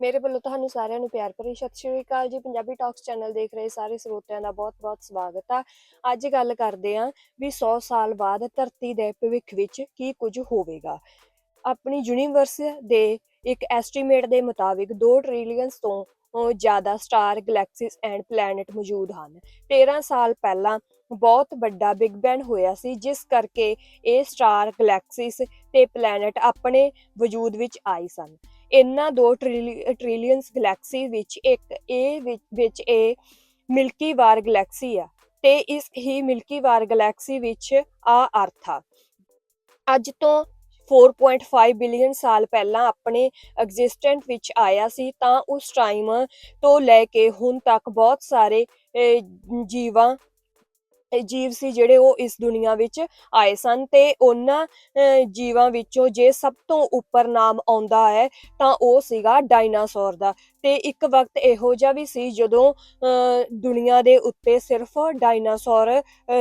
ਮੇਰੇ ਵੱਲੋਂ ਤੁਹਾਨੂੰ ਸਾਰਿਆਂ ਨੂੰ ਪਿਆਰ ਭਰੀ ਸਤਿ ਸ਼੍ਰੀ ਅਕਾਲ ਜੀ। ਪੰਜਾਬੀ ਟਾਕਸ ਚੈਨਲ ਦੇਖ ਰਹੇ ਸਾਰੇ ਸਰੋਤਿਆਂ ਦਾ ਬਹੁਤ-ਬਹੁਤ ਸਵਾਗਤ ਆ। ਅੱਜ ਗੱਲ ਕਰਦੇ ਆਂ ਵੀ 100 ਸਾਲ ਬਾਅਦ ਧਰਤੀ ਦੇ ਭਵਿੱਖ ਵਿੱਚ ਕੀ ਕੁਝ ਹੋਵੇਗਾ। ਆਪਣੀ ਯੂਨੀਵਰਸ ਦੇ ਇੱਕ ਐਸਟੀਮੇਟ ਦੇ ਮੁਤਾਬਿਕ 2 ਟ੍ਰਿਲੀਅਨ ਤੋਂ ਜ਼ਿਆਦਾ ਸਟਾਰ ਗੈਲੈਕਸੀਜ਼ ਐਂਡ ਪਲੈਨਟ ਮੌਜੂਦ ਹਨ। 13 ਸਾਲ ਪਹਿਲਾਂ ਬਹੁਤ ਵੱਡਾ ਬਿਗ ਬੈਂਗ ਹੋਇਆ ਸੀ, ਜਿਸ ਕਰਕੇ ਇਹ ਸਟਾਰ ਗੈਲੈਕਸੀਜ਼ ਤੇ ਪਲੈਨਟ ਆਪਣੇ ਵਜੂਦ ਵਿੱਚ ਆਏ ਸਨ। ਇਹਨਾਂ 2 ਟ੍ਰਿਲੀਅਨਸ ਗੈਲੈਕਸੀ ਵਿੱਚ ਇੱਕ ਇਹ ਵਿੱਚ- ਇਹ ਮਿਲਕੀ ਵਾਰ ਗੈਲੈਕਸੀ ਆ, ਤੇ ਇਸ ਹੀ ਮਿਲਕੀ ਵਾਰ ਗੈਲੈਕਸੀ ਵਿੱਚ ਆ ਅਰਥ ਆ। ਅੱਜ ਤੋਂ 4.5 ਬਿਲੀਅਨ ਸਾਲ ਪਹਿਲਾਂ ਆਪਣੇ ਐਗਜ਼ਿਸਟੈਂਟ ਵਿੱਚ ਆਇਆ ਸੀ, ਤਾਂ ਉਸ ਟਾਈਮ ਤੋਂ ਲੈ ਕੇ ਹੁਣ ਤੱਕ ਬਹੁਤ ਸਾਰੇ ਜੀਵਾਂ ਜੀਵ ਸੀ ਜਿਹੜੇ ਉਹ ਇਸ ਦੁਨੀਆ ਵਿੱਚ ਆਏ ਸਨ ਤੇ ਉਹਨਾਂ ਜੀਵਾਂ ਵਿੱਚੋਂ ਜੇ ਸਭ ਤੋਂ ਉੱਪਰ ਨਾਮ ਆਉਂਦਾ ਹੈ ਤਾਂ ਉਹ ਸੀਗਾ ਡਾਇਨਾਸੌਰ ਦਾ। ਤੇ ਇੱਕ ਵਕਤ ਇਹੋ ਜਿਹਾ ਵੀ ਸੀ ਜਦੋਂ ਅਹ, ਦੁਨੀਆ ਦੇ ਉੱਤੇ ਸਿਰਫ ਡਾਇਨਾਸੌਰ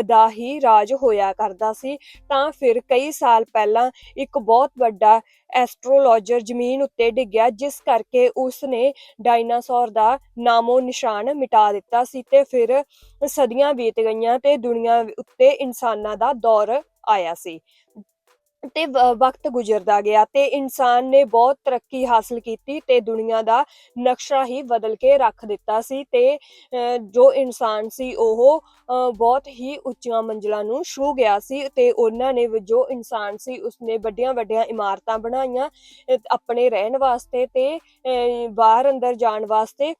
ਦਾ ਹੀ ਰਾਜ ਹੋਇਆ ਕਰਦਾ ਸੀ ਤਾਂ ਫਿਰ ਕਈ ਸਾਲ ਪਹਿਲਾਂ ਇੱਕ ਬਹੁਤ ਵੱਡਾ ਐਸਟ੍ਰੋਲੋਜਰ ਜ਼ਮੀਨ ਉੱਤੇ ਡਿੱਗਿਆ, ਜਿਸ ਕਰਕੇ ਉਸ ਨੇ ਡਾਇਨਾਸੌਰ ਦਾ ਨਾਮੋ ਨਿਸ਼ਾਨ ਮਿਟਾ ਦਿੱਤਾ ਸੀ ਤੇ ਫਿਰ ਸਦੀਆਂ ਬੀਤ ਗਈਆਂ ਤੇ ਦੁਨੀਆ ਉੱਤੇ ਇਨਸਾਨਾਂ ਦਾ ਦੌਰ ਆਇਆ ਸੀ। ਤੇ ਵਕਤ ਗੁਜ਼ਰਦਾ ਗਿਆ ਤੇ ਇਨਸਾਨ ਨੇ ਬਹੁਤ ਤਰੱਕੀ ਹਾਸਲ ਕੀਤੀ ਤੇ ਦੁਨੀਆ ਦਾ ਨਕਸ਼ਾ ਹੀ ਬਦਲ ਕੇ ਰੱਖ ਦਿੱਤਾ ਸੀ ਤੇ ਜੋ ਇਨਸਾਨ ਸੀ ਉਹ ਅਹ, ਬਹੁਤ ਹੀ ਉੱਚੀਆਂ ਮੰਜ਼ਲਾਂ ਨੂੰ ਛੂ ਗਿਆ ਸੀ ਤੇ ਉਹਨਾਂ ਨੇ ਜੋ ਇਨਸਾਨ ਸੀ ਉਸਨੇ ਵੱਡੀਆਂ ਵੱਡੀਆਂ ਇਮਾਰਤਾਂ ਬਣਾਈਆਂ ਆਪਣੇ ਰਹਿਣ ਵਾਸਤੇ ਤੇ ਅਹ, ਬਾਹਰ ਅੰਦਰ ਜਾਣ ਵਾਸਤੇ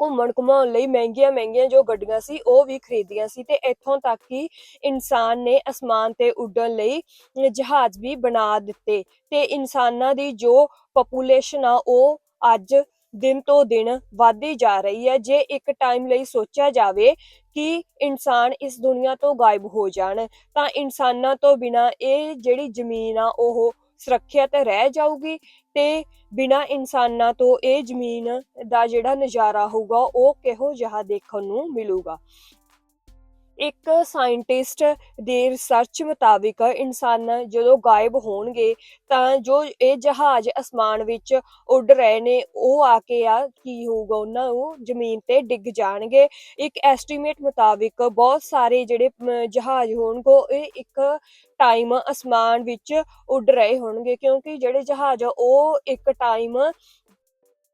ਘੁੰਮਣ ਘੁਮਾਉਣ ਲਈ ਮਹਿੰਗੀਆਂ ਮਹਿੰਗੀਆਂ ਜੋ ਗੱਡੀਆਂ ਸੀ, ਉਹ ਵੀ ਖਰੀਦੀਆਂ ਸੀ ਤੇ ਇੱਥੋਂ ਤੱਕ ਕਿ ਇਨਸਾਨ ਨੇ ਅਸਮਾਨ ਤੇ ਉੱਡਣ ਲਈ ਜਹਾਜ਼ ਵੀ ਬਣਾ ਦਿੱਤੇ ਤੇ ਇਨਸਾਨਾਂ ਦੀ ਜੋ ਪੋਪੂਲੇਸ਼ਨ ਆ, ਉਹ ਅੱਜ ਦਿਨ ਤੋਂ ਦਿਨ ਵਧਦੀ ਜਾ ਰਹੀ ਹੈ। ਜੇ ਇੱਕ ਟਾਈਮ ਲਈ ਸੋਚਿਆ ਜਾਵੇ ਕਿ ਇਨਸਾਨ ਇਸ ਦੁਨੀਆ ਤੋਂ ਗਾਇਬ ਹੋ ਜਾਣ, ਤਾਂ ਇਨਸਾਨਾਂ ਤੋਂ ਬਿਨਾ ਇਹ ਜਿਹੜੀ ਜ਼ਮੀਨ ਆ, ਉਹ ਸੁਰੱਖਿਅਤ ਰਹਿ ਜਾਊਗੀ। ਤੇ ਬਿਨਾ ਇਨਸਾਨਾਂ ਤੋਂ ਇਹ ਜ਼ਮੀਨ ਦਾ ਜਿਹੜਾ ਨਜ਼ਾਰਾ ਹੋਊਗਾ, ਉਹ ਕਿਹੋ ਜਿਹਾ ਦੇਖਣ ਨੂੰ ਮਿਲੂਗਾ? ਇੱਕ ਸਾਇੰਟਿਸਟ ਦੀ ਰਿਸਰਚ ਮੁਤਾਬਿਕ ਇਨਸਾਨ ਜਦੋਂ ਗਾਇਬ ਹੋਣਗੇ ਤਾਂ ਜੋ ਇਹ ਜਹਾਜ਼ ਅਸਮਾਨ ਵਿੱਚ ਉੱਡ ਰਹੇ ਨੇ, ਉਹ ਆ ਕੇ ਆ ਕੀ ਹੋਊਗਾ? ਉਹਨਾਂ ਨੂੰ ਜ਼ਮੀਨ ਤੇ ਡਿੱਗ ਜਾਣਗੇ। ਇੱਕ ਐਸਟੀਮੇਟ ਮੁਤਾਬਿਕ ਬਹੁਤ ਸਾਰੇ ਜਿਹੜੇ ਜਹਾਜ਼ ਹੋਣਗੇ ਇਹ ਇੱਕ ਟਾਈਮ ਅਸਮਾਨ ਵਿੱਚ ਉੱਡ ਰਹੇ ਹੋਣਗੇ ਕਿਉਂਕਿ ਜਿਹੜੇ ਜਹਾਜ਼ ਆ, ਉਹ ਇੱਕ ਟਾਈਮ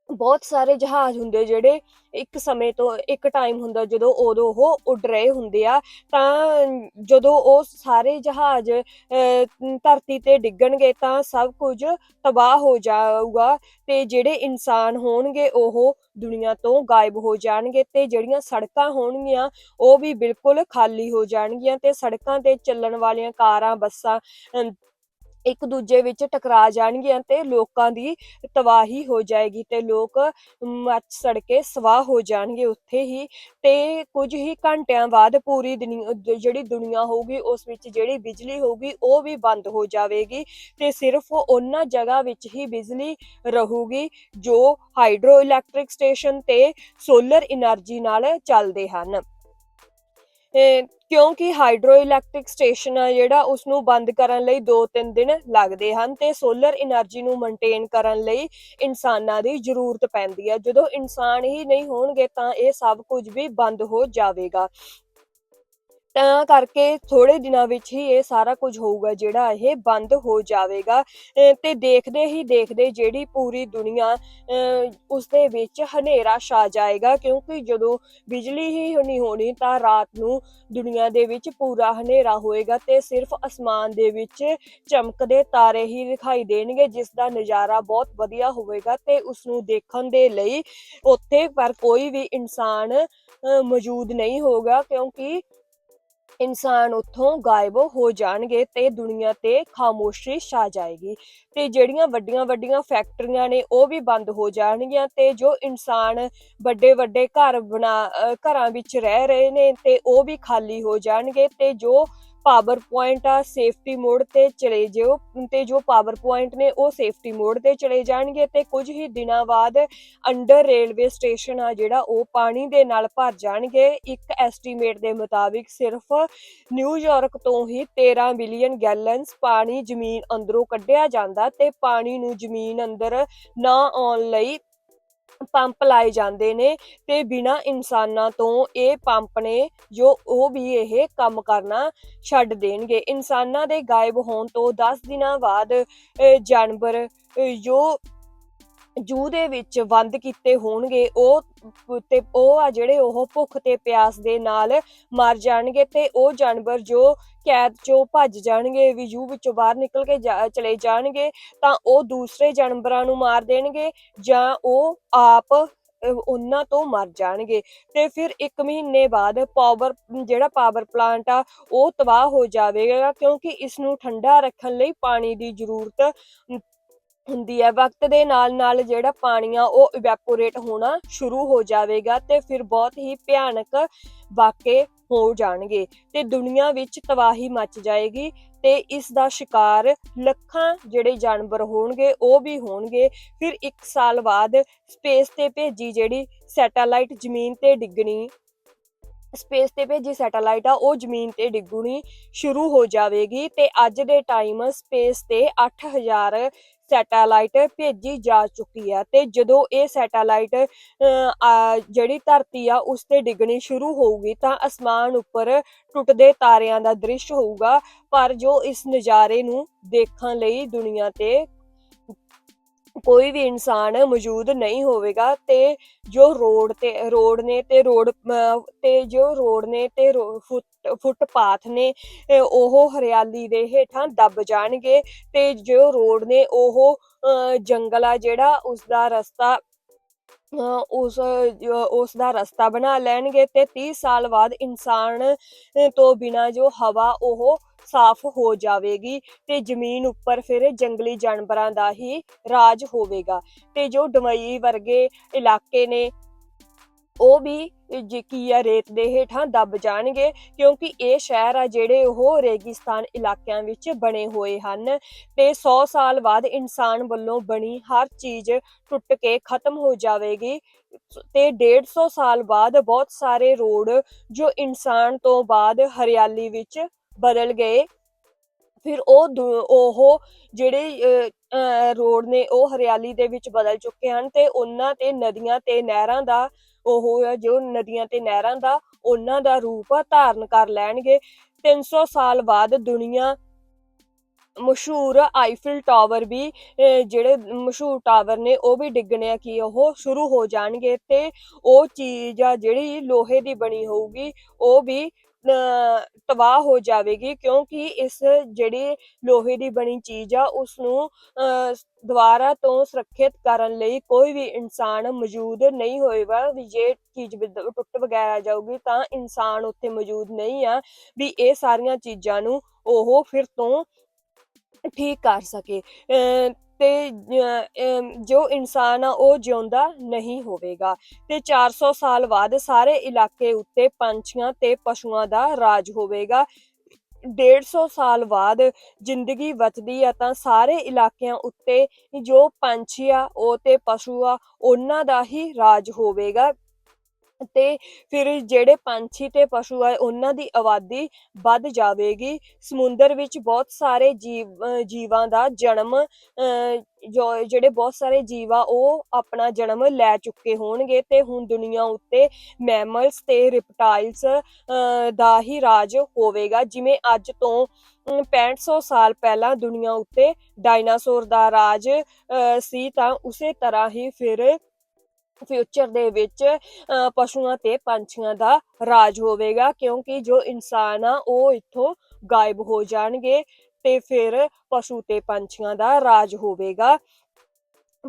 ਬਹੁਤ ਸਾਰੇ ਜਹਾਜ਼ ਹੁੰਦੇ ਜਿਹੜੇ ਇੱਕ ਸਮੇਂ ਤੋਂ ਇੱਕ ਟਾਈਮ ਹੁੰਦਾ ਜਦੋਂ ਉਦੋਂ ਉਹ ਉੱਡ ਰਹੇ ਹੁੰਦੇ ਆ ਤਾਂ ਜਦੋਂ ਉਹ ਸਾਰੇ ਜਹਾਜ਼ ਧਰਤੀ ਤੇ ਡਿੱਗਣਗੇ ਤਾਂ ਸਭ ਕੁਝ ਤਬਾਹ ਹੋ ਜਾਊਗਾ ਤੇ ਜਿਹੜੇ ਇਨਸਾਨ ਹੋਣਗੇ ਉਹ ਦੁਨੀਆ ਤੋਂ ਗਾਇਬ ਹੋ ਜਾਣਗੇ ਤੇ ਜਿਹੜੀਆਂ ਸੜਕਾਂ ਹੋਣਗੀਆਂ ਉਹ ਵੀ ਬਿਲਕੁਲ ਖਾਲੀ ਹੋ ਜਾਣਗੀਆਂ ਤੇ ਸੜਕਾਂ ਤੇ ਚੱਲਣ ਵਾਲੀਆਂ ਕਾਰਾਂ ਬੱਸਾਂ ਅਮ, ਇੱਕ ਦੂਜੇ ਵਿੱਚ ਟਕਰਾ ਜਾਣਗੀਆਂ ਤੇ ਲੋਕਾਂ ਦੀ ਤਬਾਹੀ ਹੋ ਜਾਏਗੀ ਤੇ ਲੋਕ ਮੱਚ ਸੜ ਕੇ ਸਵਾਹ ਹੋ ਜਾਣਗੇ ਉੱਥੇ ਹੀ ਤੇ ਕੁਝ ਹੀ ਘੰਟਿਆਂ ਬਾਅਦ ਪੂਰੀ ਜਿਹੜੀ ਦੁਨੀਆ ਹੋਊਗੀ, ਉਸ ਵਿੱਚ ਜਿਹੜੀ ਬਿਜਲੀ ਹੋਊਗੀ, ਉਹ ਵੀ ਬੰਦ ਹੋ ਜਾਵੇਗੀ ਤੇ ਸਿਰਫ ਉਹਨਾਂ ਜਗ੍ਹਾ ਵਿੱਚ ਹੀ ਬਿਜਲੀ ਰਹੂਗੀ ਜੋ ਹਾਈਡਰੋ ਇਲੈਕਟ੍ਰਿਕ ਸਟੇਸ਼ਨ ਤੇ ਸੋਲਰ એનર્ਜੀ ਨਾਲ ਚੱਲਦੇ ਹਨ। ਕਿਉਂਕਿ ਹਾਈਡਰੋ ਇਲੈਕਟ੍ਰਿਕ ਸਟੇਸ਼ਨ ਆ ਜਿਹੜਾ ਉਸ ਨੂੰ ਬੰਦ ਕਰਨ ਲਈ 2-3 ਦਿਨ ਲੱਗਦੇ ਹਨ ਤੇ ਸੋਲਰ એનર્ਜੀ ਨੂੰ ਮੇਨਟੇਨ ਕਰਨ ਲਈ ਇਨਸਾਨਾਂ ਦੀ ਜ਼ਰੂਰਤ ਪੈਂਦੀ ਹੈ ਜਦੋਂ ਇਨਸਾਨ ਹੀ ਨਹੀਂ ਹੋਣਗੇ ਤਾਂ ਇਹ ਸਭ ਕੁਝ ਵੀ ਬੰਦ ਹੋ ਜਾਵੇਗਾ। ਤਾਂ ਕਰਕੇ ਥੋੜੇ ਦਿਨਾਂ ਵਿੱਚ ਹੀ ਇਹ ਸਾਰਾ ਕੁਝ ਹੋਊਗਾ ਜਿਹੜਾ ਇਹ ਬੰਦ ਹੋ ਜਾਵੇਗਾ। ਤੇ ਦੇਖਦੇ ਹੀ ਦੇਖਦੇ ਜਿਹੜੀ ਪੂਰੀ ਦੁਨੀਆ ਉਸ ਦੇ ਵਿੱਚ ਹਨੇਰਾ ਛਾ ਜਾਏਗਾ ਕਿਉਂਕਿ ਜਦੋਂ ਬਿਜਲੀ ਹੀ ਨਹੀਂ ਹੋਣੀ ਤਾਂ ਰਾਤ ਨੂੰ ਦੁਨੀਆ ਦੇ ਵਿੱਚ ਪੂਰਾ ਹਨੇਰਾ ਹੋਏਗਾ ਤੇ ਸਿਰਫ ਅਸਮਾਨ ਦੇ ਵਿੱਚ ਚਮਕਦੇ ਤਾਰੇ ਹੀ ਦਿਖਾਈ ਦੇਣਗੇ ਜਿਸ ਦਾ ਨਜ਼ਾਰਾ ਬਹੁਤ ਵਧੀਆ ਹੋਵੇਗਾ ਤੇ ਉਸ ਨੂੰ ਦੇਖਣ ਦੇ ਲਈ ਉੱਥੇ ਪਰ ਕੋਈ ਵੀ ਇਨਸਾਨ ਅਹ, ਮੌਜੂਦ ਨਹੀਂ ਹੋਗਾ ਕਿਉਂਕਿ ਇਨਸਾਨ ਉੱਥੋਂ ਗਾਇਬ ਹੋ ਜਾਣਗੇ ਤੇ ਦੁਨੀਆ ਤੇ ਖਾਮੋਸ਼ੀ ਛਾ ਜਾਏਗੀ। ਤੇ ਜਿਹੜੀਆਂ ਵੱਡੀਆਂ ਵੱਡੀਆਂ ਫੈਕਟਰੀਆਂ ਨੇ, ਉਹ ਵੀ ਬੰਦ ਹੋ ਜਾਣਗੀਆਂ ਤੇ ਜੋ ਇਨਸਾਨ ਵੱਡੇ ਵੱਡੇ ਘਰ ਬਣਾ ਘਰਾਂ ਵਿੱਚ ਰਹਿ ਰਹੇ ਨੇ ਤੇ ਉਹ ਵੀ ਖਾਲੀ ਹੋ ਜਾਣਗੇ ਤੇ ਜੋ ਪਾਵਰ ਪੁਆਇੰਟ ਆ, ਸੇਫਟੀ ਮੋਡ ਤੇ ਚਲੇ ਜਿਓ, ਤੇ ਜੋ ਪਾਵਰ ਪੁਆਇੰਟ ਨੇ ਉਹ ਸੇਫਟੀ ਮੋਡ ਤੇ ਚਲੇ ਜਾਣਗੇ ਤੇ ਕੁਝ ਹੀ ਦਿਨਾਂ ਬਾਅਦ ਅੰਡਰ ਰੇਲਵੇ ਸਟੇਸ਼ਨ ਆ ਜਿਹੜਾ ਉਹ ਪਾਣੀ ਦੇ ਨਾਲ ਭਰ ਜਾਣਗੇ। ਇੱਕ ਐਸਟੀਮੇਟ ਦੇ ਮੁਤਾਬਿਕ ਸਿਰਫ ਨਿਊਯਾਰਕ ਤੋਂ ਹੀ 13 ਬਿਲੀਅਨ ਗੈਲਨਸ ਪਾਣੀ ਜ਼ਮੀਨ ਅੰਦਰੋਂ ਕੱਢਿਆ ਜਾਂਦਾ ਤੇ ਪਾਣੀ ਨੂੰ ਜ਼ਮੀਨ ਅੰਦਰ ਨਾ ਆਉਣ ਲਈ ਪੰਪ ਲਾਏ ਜਾਂਦੇ ਨੇ ਤੇ ਬਿਨਾ ਇਨਸਾਨਾਂ ਤੋਂ ਇਹ ਪੰਪ ਨੇ ਜੋ ਉਹ ਵੀ ਇਹ ਕੰਮ ਕਰਨਾ ਛੱਡ ਦੇਣਗੇ। ਇਨਸਾਨਾਂ ਦੇ ਗਾਇਬ ਹੋਣ ਤੋਂ 10 ਦਿਨਾਂ ਬਾਅਦ ਅਹ, ਜਾਨਵਰ ਜੋ ਜੂ ਦੇ ਵਿੱਚ ਬੰਦ ਕੀਤੇ ਹੋਣਗੇ, ਉਹ ਤੇ ਉਹ ਆ ਜਿਹੜੇ ਉਹ ਭੁੱਖ ਤੇ ਪਿਆਸ ਦੇ ਨਾਲ ਮਰ ਜਾਣਗੇ ਤੇ ਉਹ ਜਾਨਵਰ ਜੋ ਕੈਦ ਚੋਂ ਭੱਜ ਜਾਣਗੇ, ਵੀ ਜੂ ਵਿੱਚੋਂ ਬਾਹਰ ਨਿਕਲ ਕੇ ਚਲੇ ਜਾਣਗੇ, ਤਾਂ ਉਹ ਦੂਸਰੇ ਜਾਨਵਰਾਂ ਨੂੰ ਮਾਰ ਦੇਣਗੇ ਜਾਂ ਉਹ ਆਪ ਉਹਨਾਂ ਤੋਂ ਮਰ ਜਾਣਗੇ। ਤੇ ਫਿਰ 1 ਮਹੀਨੇ ਬਾਅਦ ਪਾਵਰ ਜਿਹੜਾ ਪਾਵਰ ਪਲਾਂਟ ਆ, ਉਹ ਤਬਾਹ ਹੋ ਜਾਵੇਗਾ ਕਿਉਂਕਿ ਇਸ ਨੂੰ ਠੰਡਾ ਰੱਖਣ ਲਈ ਪਾਣੀ ਦੀ ਜ਼ਰੂਰਤ ਹੁੰਦੀ ਹੈ। ਵਕਤ ਦੇ ਨਾਲ ਨਾਲ ਜਿਹੜਾ ਪਾਣੀ ਆ ਉਹ ਇਵੈਪੋਰੇਟ ਹੋਣਾ ਸ਼ੁਰੂ ਹੋ ਜਾਵੇਗਾ ਤੇ ਫਿਰ ਬਹੁਤ ਹੀ ਭਿਆਨਕ ਵਾਕੇ ਹੋ ਜਾਣਗੇ ਤੇ ਦੁਨੀਆ ਵਿੱਚ ਤਬਾਹੀ ਮਚ ਜਾਏਗੀ ਤੇ ਇਸ ਦਾ ਸ਼ਿਕਾਰ ਲੱਖਾਂ ਜਿਹੜੇ ਜਾਨਵਰ ਹੋਣਗੇ ਉਹ ਵੀ ਹੋਣਗੇ। ਫਿਰ 1 ਸਾਲ ਬਾਅਦ ਸਪੇਸ ਤੇ ਭੇਜੀ ਜਿਹੜੀ ਸੈਟੇਲਾਈਟ ਜ਼ਮੀਨ ਤੇ ਡਿੱਗਣੀ, ਸਪੇਸ ਤੇ ਭੇਜੀ ਸੈਟੇਲਾਈਟ ਆ, ਉਹ ਜ਼ਮੀਨ ਤੇ ਡਿੱਗਣੀ ਸ਼ੁਰੂ ਹੋ ਜਾਵੇਗੀ ਤੇ ਅੱਜ ਦੇ ਟਾਈਮ ਸਪੇਸ ਤੇ 8000 ਸੈਟੇਲਾਈਟ ਭੇਜੀ ਜਾ ਚੁੱਕੀ ਆ ਤੇ ਜਦੋਂ ਇਹ ਸੈਟੇਲਾਈਟ ਜਿਹੜੀ ਧਰਤੀ ਆ ਉਸ ਤੇ ਡਿੱਗਣੀ ਸ਼ੁਰੂ ਹੋਊਗੀ ਤਾਂ ਅਸਮਾਨ ਉੱਪਰ ਟੁੱਟਦੇ ਤਾਰਿਆਂ ਦਾ ਦ੍ਰਿਸ਼ ਹੋਊਗਾ। ਪਰ ਜੋ ਇਸ ਨਜ਼ਾਰੇ ਨੂੰ ਦੇਖਣ ਲਈ ਦੁਨੀਆ ਤੇ ਕੋਈ ਵੀ ਇਨਸਾਨ ਮੌਜੂਦ ਨਹੀਂ ਹੋਵੇਗਾ ਤੇ ਜੋ ਰੋਡ ਤੇ ਰੋਡ ਨੇ ਤੇ ਰੋਡ ਅਹ, ਤੇ ਜੋ ਰੋਡ ਨੇ ਤੇ ਫੁੱਟਪਾਥ ਨੇ ਉਹ ਹਰਿਆਲੀ ਦੇ ਹੇਠਾਂ ਦਬ ਜਾਣਗੇ ਤੇ ਜੋ ਰੋਡ ਨੇ ਉਹ ਜੰਗਲ ਆ ਜਿਹੜਾ ਉਸ ਦਾ ਰਸਤਾ ਉਸ ਉਸ ਦਾ ਰਸਤਾ ਬਣਾ ਲੈਣਗੇ ਤੇ 30 ਸਾਲ ਬਾਅਦ ਇਨਸਾਨ ਤੋਂ ਬਿਨਾ ਜੋ ਹਵਾ ਉਹ ਸਾਫ਼ ਹੋ ਜਾਵੇਗੀ ਤੇ ਜ਼ਮੀਨ ਉੱਪਰ ਫਿਰ ਜੰਗਲੀ ਜਾਨਵਰਾਂ ਦਾ ਹੀ ਰਾਜ ਹੋਵੇਗਾ ਤੇ ਜੋ ਡਮਈ ਵਰਗੇ ਇਲਾਕੇ ਨੇ ਉਹ ਵੀ ਜੇ ਕੀ ਆ, ਰੇਤ ਦੇ ਹੇਠਾਂ ਦਬ ਜਾਣਗੇ, ਕਿਉਂਕਿ ਇਹ ਸ਼ਹਿਰ ਆ ਜਿਹੜੇ ਉਹ ਰੇਗਿਸਤਾਨ ਇਲਾਕਿਆਂ ਵਿੱਚ ਬਣੇ ਹੋਏ ਹਨ ਤੇ 100 ਸਾਲ ਬਾਅਦ ਇਨਸਾਨ ਵੱਲੋਂ ਬਣੀ ਹਰ ਚੀਜ਼ ਟੁੱਟ ਕੇ ਖਤਮ ਹੋ ਜਾਵੇਗੀ ਤੇ 150 ਸਾਲ ਬਾਅਦ ਬਹੁਤ ਸਾਰੇ ਰੋਡ ਜੋ ਇਨਸਾਨ ਤੋਂ ਬਾਅਦ ਹਰਿਆਲੀ ਵਿੱਚ ਬਦਲ ਗਏ। ਫਿਰ ਉਹ ਦੁ- ਉਹ ਜਿਹੜੇ ਰੋਡ ਨੇ ਉਹ ਹਰਿਆਲੀ ਦੇ ਵਿੱਚ ਬਦਲ ਚੁੱਕੇ ਹਨ ਤੇ ਉਹਨਾਂ ਤੇ ਨਦੀਆਂ ਤੇ ਨਹਿਰਾਂ ਦਾ ਉਹ ਆ ਜੋ ਨਦੀਆਂ ਤੇ ਨਹਿਰਾਂ ਦਾ ਉਹਨਾਂ ਦਾ ਰੂਪ ਧਾਰਨ ਕਰ ਲੈਣਗੇ। 300 ਸਾਲ ਬਾਅਦ ਦੁਨੀਆ ਮਸ਼ਹੂਰ ਆਈਫਿਲ ਟਾਵਰ ਵੀ ਅਹ, ਜਿਹੜੇ ਮਸ਼ਹੂਰ ਟਾਵਰ ਨੇ ਉਹ ਵੀ ਡਿੱਗਣੇ ਆ ਕੀ ਉਹ ਸ਼ੁਰੂ ਹੋ ਜਾਣਗੇ ਤੇ ਉਹ ਚੀਜ਼ ਆ ਜਿਹੜੀ ਲੋਹੇ ਦੀ ਬਣੀ ਹੋਊਗੀ ਉਹ ਵੀ ਤਬਾਹ ਹੋ ਜਾਵੇਗੀ ਕਿਉਂਕਿ ਇਸ ਜਿਹੜੀ ਲੋਹੇ ਦੀ ਬਣੀ ਚੀਜ਼ ਆ ਉਸ ਨੂੰ ਦੁਬਾਰਾ ਤੋਂ ਸੁਰੱਖਿਅਤ ਕਰਨ ਲਈ ਕੋਈ ਵੀ ਇਨਸਾਨ ਮੌਜੂਦ ਨਹੀਂ ਹੋਏਗਾ ਵੀ ਜੇ ਚੀਜ਼ ਟੁੱਟ ਵਗੈਰਾ ਜਾਊਗੀ ਤਾਂ ਇਨਸਾਨ ਉੱਥੇ ਮੌਜੂਦ ਨਹੀਂ ਆ ਵੀ ਇਹ ਸਾਰੀਆਂ ਚੀਜ਼ਾਂ ਨੂੰ ਉਹ ਫਿਰ ਤੋਂ ਠੀਕ ਕਰ ਸਕੇ। ਅਹ ਤੇ ਜੋ ਇਨਸਾਨ ਆ, ਉਹ ਜਿਉਂਦਾ ਨਹੀਂ ਹੋਵੇਗਾ। ਤੇ 400 ਸਾਲ ਬਾਅਦ ਸਾਰੇ ਇਲਾਕੇ ਉੱਤੇ ਪੰਛੀਆਂ ਤੇ ਪਸ਼ੂਆਂ ਦਾ ਰਾਜ ਹੋਵੇਗਾ। 150 ਸਾਲ ਬਾਅਦ ਜ਼ਿੰਦਗੀ ਬਚਦੀ ਆ, ਤਾਂ ਸਾਰੇ ਇਲਾਕਿਆਂ ਉੱਤੇ ਜੋ ਪੰਛੀ ਆ, ਉਹ ਤੇ ਪਸ਼ੂ ਆ, ਉਹਨਾਂ ਦਾ ਹੀ ਰਾਜ ਹੋਵੇਗਾ। ਤੇ ਫਿਰ ਜਿਹੜੇ ਪੰਛੀ ਤੇ ਪਸ਼ੂ ਆ ਉਹਨਾਂ ਦੀ ਆਬਾਦੀ ਵੱਧ ਜਾਵੇਗੀ। ਸਮੁੰਦਰ ਵਿੱਚ ਬਹੁਤ ਸਾਰੇ ਜੀਵ ਜੀਵਾਂ ਦਾ ਜਨਮ ਜਿਹੜੇ ਬਹੁਤ ਸਾਰੇ ਜੀਵ ਆ ਉਹ ਆਪਣਾ ਜਨਮ ਲੈ ਚੁੱਕੇ ਹੋਣਗੇ ਤੇ ਹੁਣ ਦੁਨੀਆ ਉੱਤੇ ਮੈਮਲਸ ਤੇ ਰਿਪਟਾਈਲਸ ਦਾ ਹੀ ਰਾਜ ਹੋਵੇਗਾ। ਜਿਵੇਂ ਅੱਜ ਤੋਂ ਅਮ, 6500 ਸਾਲ ਪਹਿਲਾਂ ਦੁਨੀਆ ਉੱਤੇ ਡਾਇਨਾਸੌਰ ਦਾ ਰਾਜ ਅਹ, ਸੀ ਤਾਂ ਉਸੇ ਤਰ੍ਹਾਂ ਹੀ ਫਿਰ ਫਿਊਚਰ ਦੇ ਵਿੱਚ ਪਸ਼ੂਆਂ ਤੇ ਪੰਛੀਆਂ ਦਾ ਰਾਜ ਹੋਵੇਗਾ ਕਿਉਂਕਿ ਜੋ ਇਨਸਾਨ ਆ ਉਹ ਇੱਥੋਂ ਗਾਇਬ ਹੋ ਜਾਣਗੇ ਤੇ ਫਿਰ ਪਸ਼ੂ ਤੇ ਪੰਛੀਆਂ ਦਾ ਰਾਜ ਹੋਵੇਗਾ।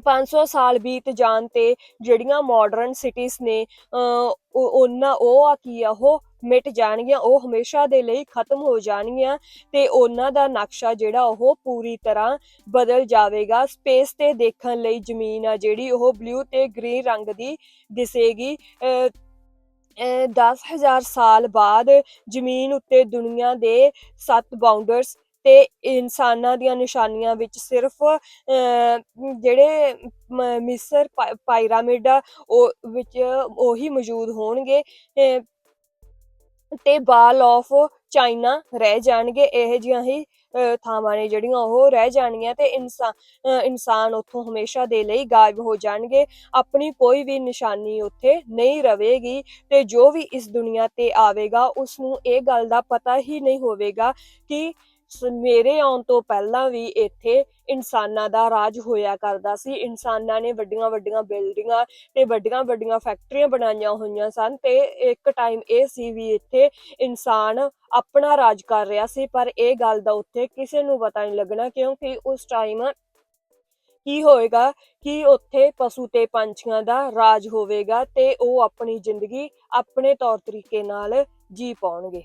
500 ਸਾਲ ਬੀਤ ਜਾਣ ਤੇ ਜਿਹੜੀਆਂ ਮਾਡਰਨ ਸਿਟੀਜ਼ ਨੇ ਅਹ, ਉਹਨਾਂ ਉਹ ਆ ਕੀ ਆ ਉਹ ਮਿਟ ਜਾਣਗੀਆਂ ਉਹ ਹਮੇਸ਼ਾ ਦੇ ਲਈ ਖਤਮ ਹੋ ਜਾਣਗੀਆਂ ਤੇ ਉਹਨਾਂ ਦਾ ਨਕਸ਼ਾ ਜਿਹੜਾ ਉਹ ਪੂਰੀ ਤਰ੍ਹਾਂ ਬਦਲ ਜਾਵੇਗਾ। ਸਪੇਸ ਤੇ ਦੇਖਣ ਲਈ ਜ਼ਮੀਨ ਆ ਜਿਹੜੀ ਉਹ ਬਲੂ ਤੇ ਗ੍ਰੀਨ ਰੰਗ ਦੀ ਦਿਸੇਗੀ। 10000 ਸਾਲ ਬਾਅਦ ਜ਼ਮੀਨ ਉੱਤੇ ਦੁਨੀਆ ਦੇ ਸੱਤ ਬਾਉਂਡਰਸ ਤੇ ਇਨਸਾਨਾਂ ਦੀਆਂ ਨਿਸ਼ਾਨੀਆਂ ਵਿੱਚ ਸਿਰਫ ਅਹ, ਜਿਹੜੇ ਮਿਸਰ ਪਾਇਰਾਮਿਡ ਆ ਉਹ ਵਿੱਚ ਉਹੀ ਮੌਜੂਦ ਹੋਣਗੇ। ਅਹ, ਤੇ ਬਾਲ ਆਫ ਚਾਈਨਾ ਰਹਿ ਜਾਣਗੇ, ਇਹ ਜਿਹੀਆਂ ਹੀ ਥਾਵਾਂ ਨੇ ਜਿਹੜੀਆਂ ਉਹ ਰਹਿ ਜਾਣੀਆਂ ਤੇ ਇਨਸਾਨ ਇਨਸਾਨ ਉੱਥੋਂ ਹਮੇਸ਼ਾ ਦੇ ਲਈ ਗਾਇਬ ਹੋ ਜਾਣਗੇ। ਆਪਣੀ ਕੋਈ ਵੀ ਨਿਸ਼ਾਨੀ ਉੱਥੇ ਨਹੀਂ ਰਵੇਗੀ ਤੇ ਜੋ ਵੀ ਇਸ ਦੁਨੀਆ ਤੇ ਆਵੇਗਾ ਉਸ ਨੂੰ ਇਹ ਗੱਲ ਦਾ ਪਤਾ ਹੀ ਨਹੀਂ ਹੋਵੇਗਾ ਕਿ ਮੇਰੇ ਆਉਣ ਤੋਂ ਪਹਿਲਾਂ ਵੀ ਇੱਥੇ ਇਨਸਾਨਾਂ ਦਾ ਰਾਜ ਹੋਇਆ ਕਰਦਾ ਸੀ। ਇਨਸਾਨਾਂ ਨੇ ਵੱਡੀਆਂ ਵੱਡੀਆਂ ਬਿਲਡਿੰਗਾਂ ਤੇ ਵੱਡੀਆਂ ਵੱਡੀਆਂ ਫੈਕਟਰੀਆਂ ਬਣਾਈਆਂ ਹੋਈਆਂ ਸਨ ਤੇ ਇੱਕ ਟਾਈਮ ਇਹ ਸੀ ਵੀ ਇੱਥੇ ਇਨਸਾਨ ਆਪਣਾ ਰਾਜ ਕਰ ਰਿਹਾ ਸੀ। ਪਰ ਇਹ ਗੱਲ ਦਾ ਉੱਥੇ ਕਿਸੇ ਨੂੰ ਪਤਾ ਨਹੀਂ ਲੱਗਣਾ ਕਿਉਂਕਿ ਉਸ ਟਾਈਮ ਕੀ ਹੋਏਗਾ ਕਿ ਉੱਥੇ ਪਸ਼ੂ ਤੇ ਪੰਛੀਆਂ ਦਾ ਰਾਜ ਹੋਵੇਗਾ ਤੇ ਉਹ ਆਪਣੀ ਜ਼ਿੰਦਗੀ ਆਪਣੇ ਤੌਰ ਤਰੀਕੇ ਨਾਲ ਜੀ ਪਾਉਣਗੇ।